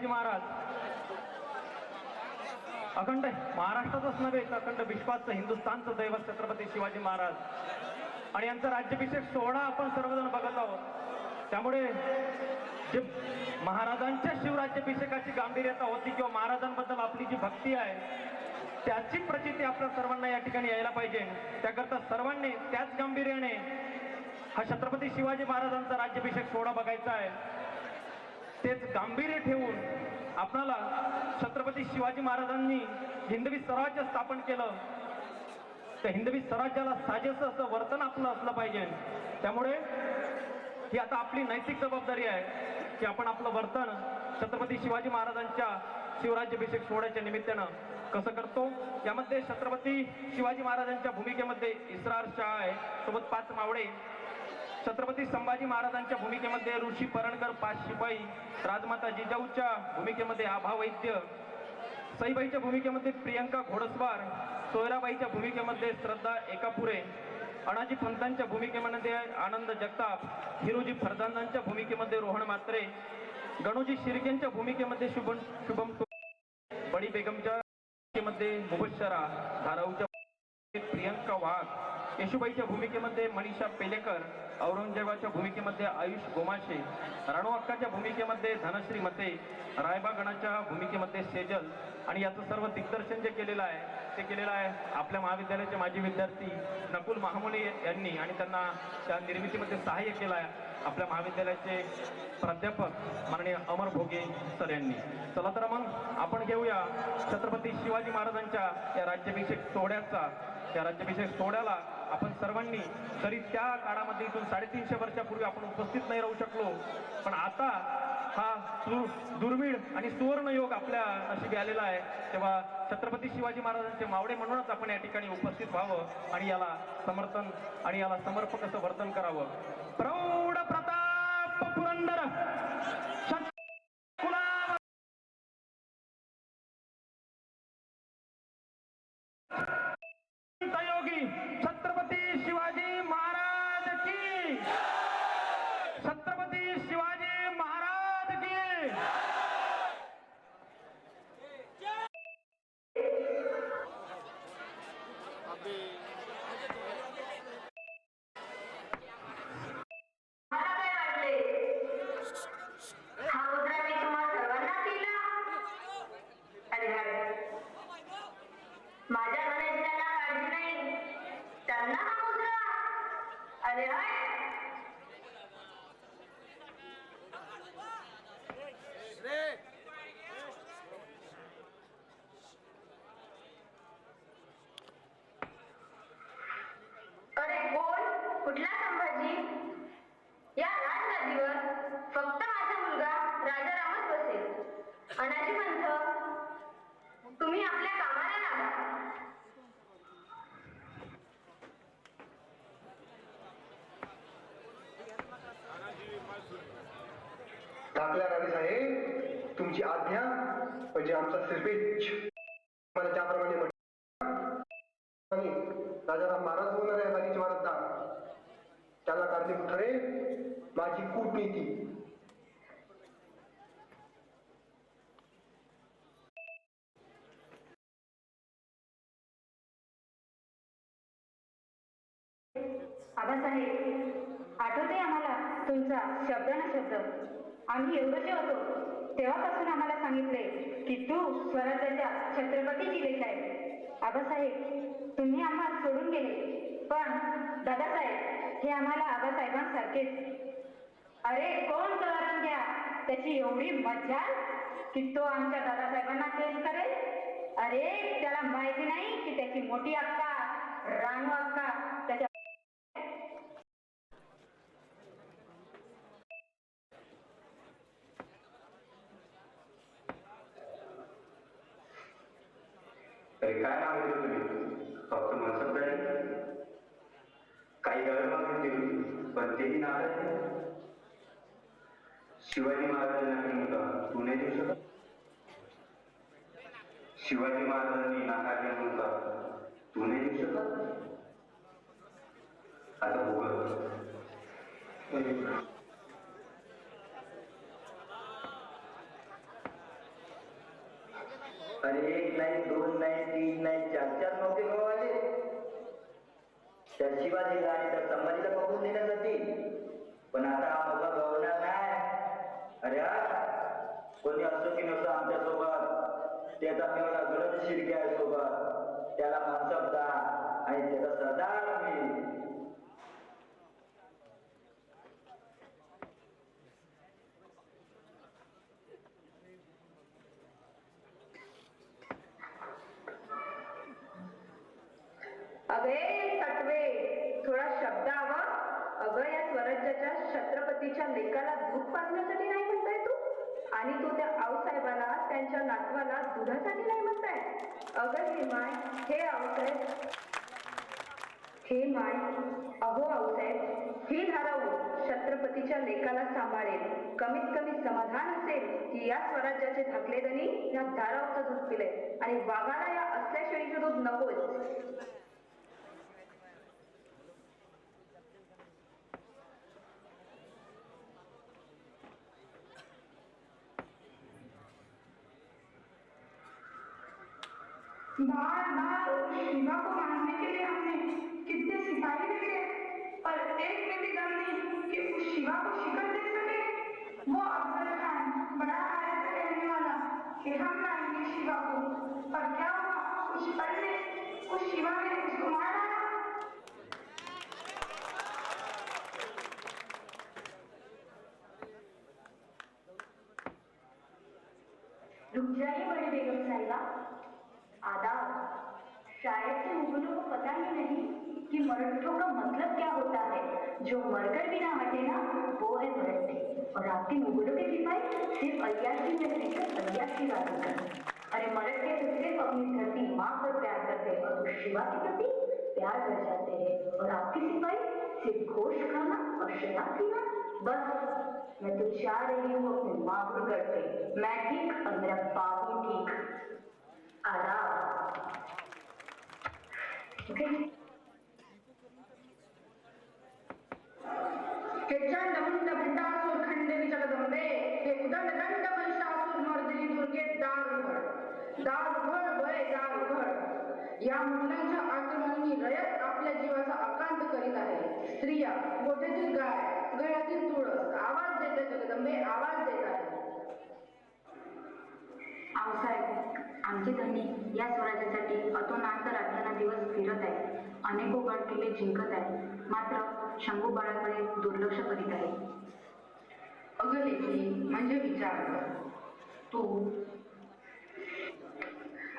शिवाजी महाराज. अखंड महाराष्ट्रातच नव्हे तर अखंड विश्वाचं हिंदुस्थानचं दैवत छत्रपती शिवाजी महाराज. आणि यांचा राज्याभिषेक सोहळा आपण सर्वजण बघत आहोत. त्यामुळे जे महाराजांच्या शिवराज्याभिषेकाची गांभीर्यता होती किंवा महाराजांबद्दल आपली जी भक्ती आहे त्याची प्रचिती आपल्या सर्वांना या ठिकाणी यायला पाहिजे. त्याकरता सर्वांनी त्याच गांभीर्याने हा छत्रपती शिवाजी महाराजांचा राज्याभिषेक सोहळा बघायचा आहे. तेच गांभीर्य ठेवून आपणाला छत्रपती शिवाजी महाराजांनी हिंदवी स्वराज्य स्थापन केलं. त्या हिंदवी स्वराज्याला साजेसं असं वर्तन आपलं असलं पाहिजे. त्यामुळे ही आता आपली नैतिक जबाबदारी आहे की आपण आपलं वर्तन छत्रपती शिवाजी महाराजांच्या शिवराज्याभिषेक सोहळ्याच्या निमित्तानं कसं करतो? यामध्ये छत्रपती शिवाजी महाराजांच्या भूमिकेमध्ये इस्रार शाह आहे सोबत पाच मावळे छत्रपती संभाजी महाराजांच्या भूमिकेमध्ये ऋषी परणकर पाच शिपाई राजमाता जिजाऊच्या भूमिकेमध्ये आभा वैद्य सईबाईच्या भूमिकेमध्ये प्रियंका घोडस्वार सोयराबाईच्या भूमिकेमध्ये श्रद्धा एकापुरे अणाजी पंतांच्या भूमिकेमध्ये आनंद जगताप हिरोजी फरदांदांच्या भूमिकेमध्ये रोहन मात्रे गणोजी शिर्केंच्या भूमिकेमध्ये शुभम शुभम बडी बेगमच्या भूमिकेमध्ये मुबशरा धाराऊच्या प्रियंका वाघ येशुबाईच्या भूमिकेमध्ये मनीषा पेलेकर औरंगजेबाच्या भूमिकेमध्ये आयुष गोमाशे राणू अक्काच्या भूमिकेमध्ये धनश्री मते रायबा गणाच्या भूमिकेमध्ये सेजल आणि याचं सर्व दिग्दर्शन जे केलेलं आहे ते केलेलं आहे आपल्या महाविद्यालयाचे माजी विद्यार्थी नकुल महामुले यांनी आणि त्यांना त्या निर्मितीमध्ये सहाय्य केलं आहे आपल्या महाविद्यालयाचे प्राध्यापक माननीय अमर भोगे सर यांनी. चला तर मग आपण घेऊया छत्रपती शिवाजी महाराजांच्या या राज्याभिषेक सोहळ्याचा त्या राज्याभिषेक सोहळ्याला आपण सर्वांनी तरी त्या काळामध्ये इथून साडेतीनशे वर्षापूर्वी आपण उपस्थित नाही राहू शकलो. पण आता हा सु- दुर्मिळ आणि सुवर्ण योग आपल्या नशिबी आलेला आहे. तेव्हा छत्रपती शिवाजी महाराजांचे मावडे म्हणूनच आपण या ठिकाणी उपस्थित व्हावं आणि याला समर्थन आणि याला समर्पक असं वर्तन करावं. प्रौढ प्रताप पुरंदर छत्रपती गुलाम योगी छत्रपती शिवाजी महाराज की छत्रपती शिवाजी महाराज की मला काय वाटले हा मुद्रा मी तुम्हा सर्वांना दिला अरे अरे माझ्या घराच्यांना काळजी नाही त्यांना हा मुद्रा अरे हाय अरे कोण कुठला संभाजी या राजगादीवर फक्त माझा मुलगा राजारामच बसेल अनाजी पंथ तुम्ही आपल्या कामाला लागा दाखल्या राणी आमची आज्ञा म्हणजे आमचा सिरपेच मला ज्याप्रमाणे म्हटलं राजाराम महाराज होणार आहे बाजीचे वारसदार त्याला कारणीभूत ठरेल माझी कूटनीती। आबासाहेब आठवते आम्हाला तुमचा शब्द ना शब्द आम्ही एवढंचे होतो तेव्हापासून आम्हाला सांगितले की तू स्वराज्याच्या छत्रपतीची लेख आहे. आबासाहेब तुम्ही आम्हाला सोडून गेले. पण दादासाहेब हे आम्हाला आबासाहेबांसारखेच. अरे कोण कळारून घ्या? त्याची एवढी मज्जा की तो आमच्या दादासाहेबांना केस करेल. अरे त्याला माहिती नाही की त्याची मोठी अक्का रानू अक्का त्याच्या तरी काय मागितलं तुम्ही? फक्त मनसब कळेल काही गैर मागणी केली पण तेही नाकारले शिवाजी महाराजांना मी मुलगा तू नाही देऊ शकत शिवाजी महाराजांनी नाकारले मुलगा तू नाही देऊ शकत आता उघड अरे एक नाही दोन नाही तीन नाही चार चार नव्हते गवाले त्याशिवाय शिवाजीला तर त्या संभाजीला बघून देण्यासाठी पण आता हा मोका गवणार नाही. अरे कोणी असो की नसो आमच्यासोबत त्याचा मेवना गरज शिरके आहे सोबत त्याला मनसबदार आणि त्याचा सरदार मी अगे सटवे थोडा शब्द हवा अगं या स्वराज्याच्या छत्रपतीच्या लेकाला दूध पाजण्यासाठी नाही म्हणताय तू आणि तू त्या आऊसाहेबाला त्यांच्या नातवाला दुधासाठी नाही म्हणताय अगं हे माय हे आऊसाहेब हे अहो आऊसाहेब ही धाराऊ छत्रपतीच्या लेखाला सांभाळेल. कमीत कमी समाधान असेल की या स्वराज्याचे धाकलेदनी या धाराऊचं दूध पिले आणि वाघाला या असल्या शेळीचं दूध नकोच. बाळ बाळ शिवा को मारने के लिए हमने कितने सिपाही रखे पर एक में भी दम नहीं कि उस शिवा को शिकन दे सके वो अफजल खान बड़ा आया था कहने वाला कि हम लाएंगे शिवा को पर क्या हुआ कुछ पल में उस शिवा ने उसको मार डाला कि मराठों का मतलब क्या होता है? जो मरकर भी ना हटे ना, वो है मरट्टे और आपके मुगलों के सिपाही सिर्फ़ अयाशी में रहकर अयाशी बातें करते अरे मरट्टे तो सिर्फ़ अपनी धरती माँ पर प्यार करते हैं, और शिवा के प्रति प्यार कर जाते हैं। और आपके सिपाही सिर्फ़ घोष खाना और शराब पीना, बस। मैं तो चाह रही हूँ अपने माँ को घर पे। मैं ठीक और मेरा बाबू ठीक। आदाब। ओके जगदंबे आवाज देत आहे आऊसाहेब आमचे धनी या स्वराज्यासाठी अतोनांत रात्रंदिवस फिरत आहे अनेको गड किल्ले जिंकत आहे मात्र शंभू बाळाकडे दुर्लक्ष करीत आहे अगं लेखी म्हणजे विचार तो तू?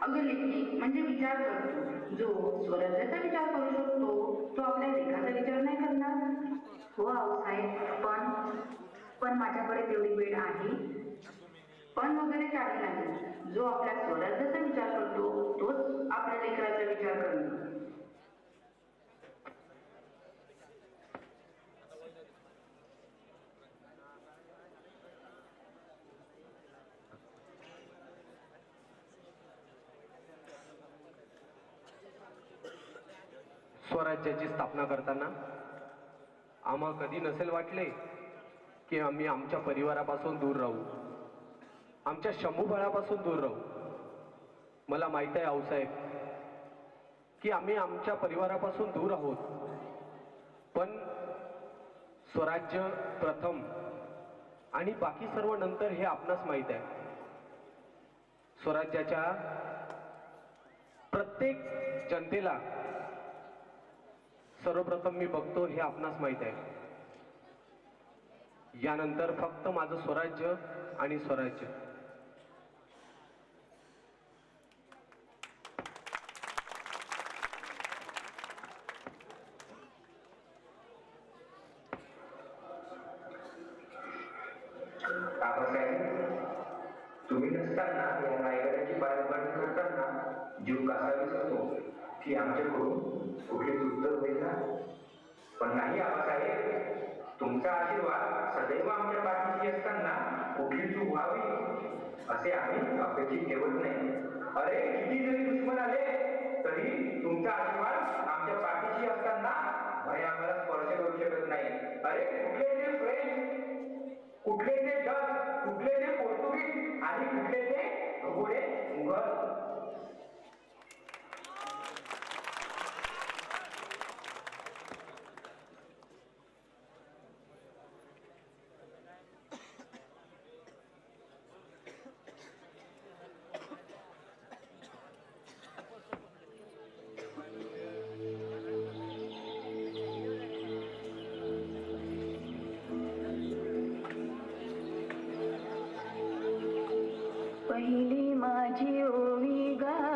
अगं लेखी म्हणजे विचार कर जो स्वराज्याचा विचार करू शकतो तो आपल्या लेखाचा विचार नाही करणार. हो आऊसाहेब पण पण माझ्याकडे तेवढी वेळ आहे. पण वगैरे काही नाही. जो आपल्या स्वराज्याचा विचार करतो तोच आपल्या लेकराचा विचार करतो. स्वराज्याची स्थापना करताना आम्हा कधी नसेल वाटले? की आम्ही आमच्या परिवारापासून दूर राहू. आमच्या शंभूफळापासून दूर राहू. मला माहीत आहे आऊसाहेब की आम्ही आमच्या परिवारापासून दूर आहोत. पण स्वराज्य प्रथम आणि बाकी सर्व नंतर हे आपणास माहीत आहे. स्वराज्याच्या प्रत्येक जनतेला सर्वप्रथम मी बघतो हे आपणास माहीत आहे. यानंतर फक्त माझं स्वराज्य आणि स्वराज्य. तुम्ही नसताना या रायगडाची पायउभारणी करताना जीव कसा विसरतो की आमच्याकडून कुठलेच उत्तर होईल ना? पण नाही आबासाहेब तुमचा आशीर्वाद सदैव आमच्या पाठीशी असताना कुठली चूक व्हावी असे आम्ही अपेक्षित ठेवत नाही. अरे किती जरी दुश्मन आले तरी तुमचा आशीर्वाद आमच्या पाठीशी असताना भय आम्हाला स्पर्श करू शकत नाही. अरे कुठले ते फ्रेंच कुठले ते डच कुठले ते पोर्तुगीज आणि कुठले ते घोडे मुघल पहिली माझी ओवी गा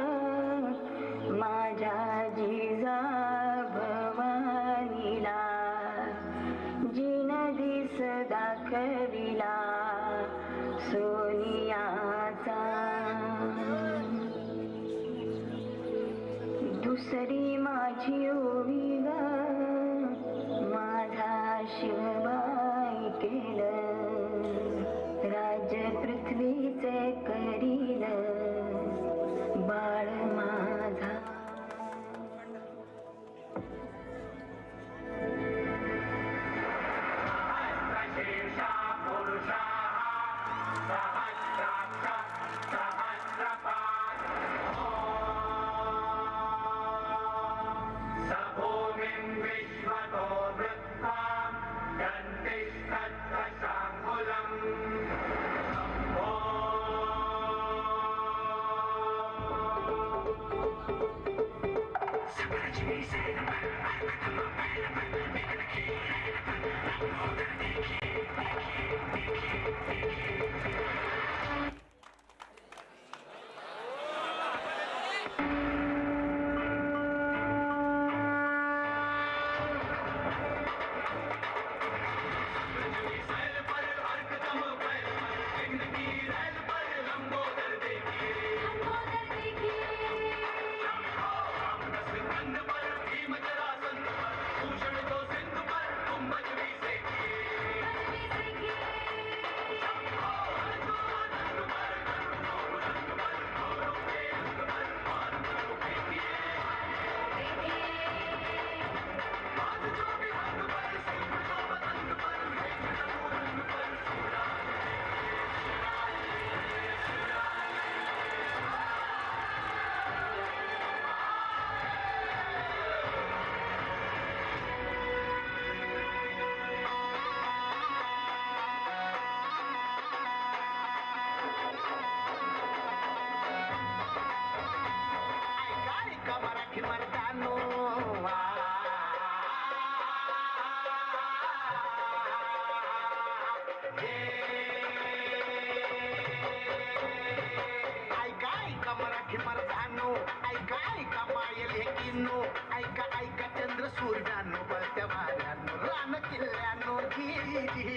ऐका ऐका पायल हे किन्नो. ऐका ऐका चंद्र सूर्यानो बळत्या भाऱ्यानो रान किल्ल्यानो जी जी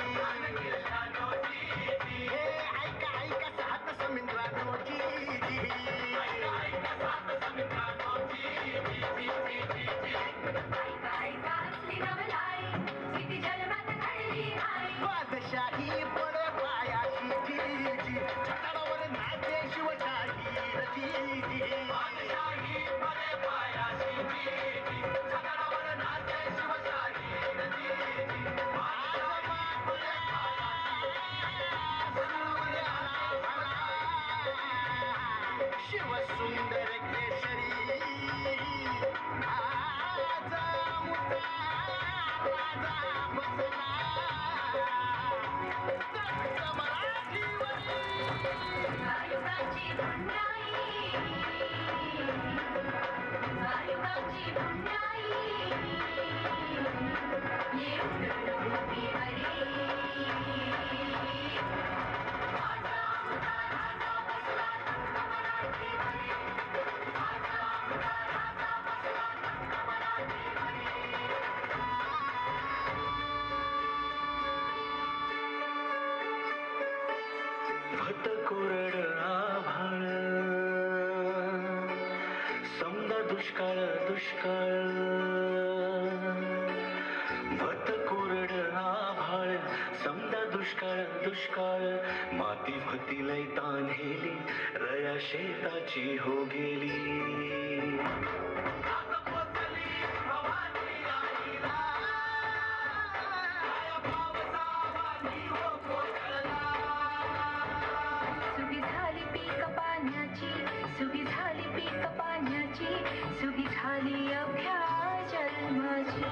भत कोरड आभाळ. समजा दुष्काळ दुष्काळ. भत कोरड आभाळ. समजा दुष्काळ दुष्काळ. माती भतीलय तान्हेली रया शेताची हो गेली. झाली अभ्या जन्माची.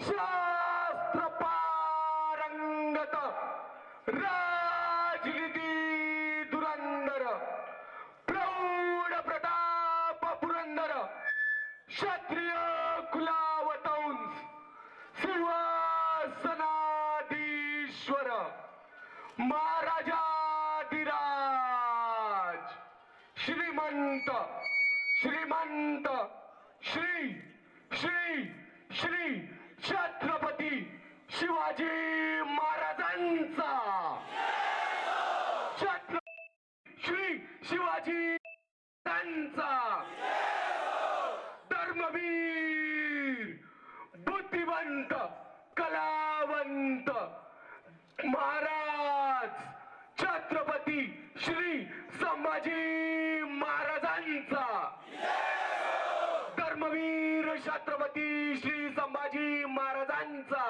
शास्त्र पारंगत रा कर्मवीर बुद्धिवंत कलावंत महाराज छत्रपती श्री संभाजी महाराजांचा. धर्मवीर छत्रपती श्री संभाजी महाराजांचा.